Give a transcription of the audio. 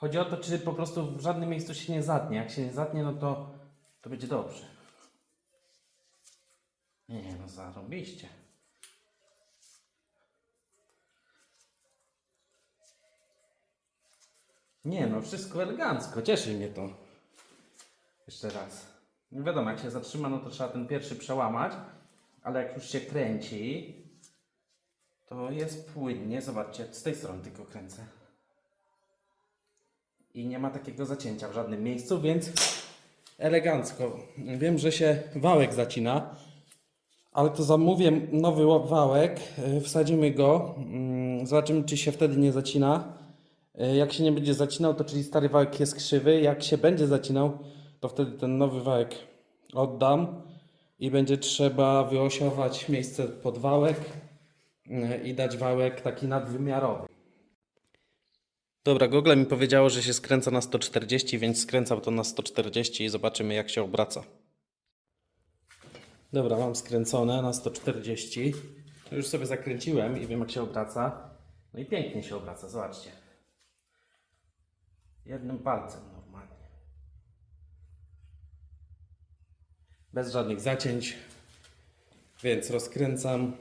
Chodzi o to, czy po prostu w żadnym miejscu się nie zatnie. Jak się nie zatnie, no to, to będzie dobrze. Nie, no zarobiście. Nie no, wszystko elegancko, cieszy mnie to. Jeszcze raz. No wiadomo, jak się zatrzyma, no to trzeba ten pierwszy przełamać, ale jak już się kręci, to jest płynnie. Zobaczcie, z tej strony tylko kręcę. I nie ma takiego zacięcia w żadnym miejscu, więc elegancko. Wiem, że się wałek zacina, ale to zamówię nowy wałek, y, wsadzimy go, mm, zobaczymy czy się wtedy nie zacina. Y, Jak się nie będzie zacinał, to czyli stary wałek jest krzywy, jak się będzie zacinał, to wtedy ten nowy wałek oddam i będzie trzeba wyosiować miejsce pod wałek y, i dać wałek taki nadwymiarowy. Dobra, Google mi powiedziało, że się skręca na 140, więc skręcam to na 140 i zobaczymy jak się obraca. Dobra, mam skręcone na 140. Już sobie zakręciłem i wiem jak się obraca. No i pięknie się obraca, zobaczcie. Jednym palcem normalnie. Bez żadnych zacięć. Więc rozkręcam.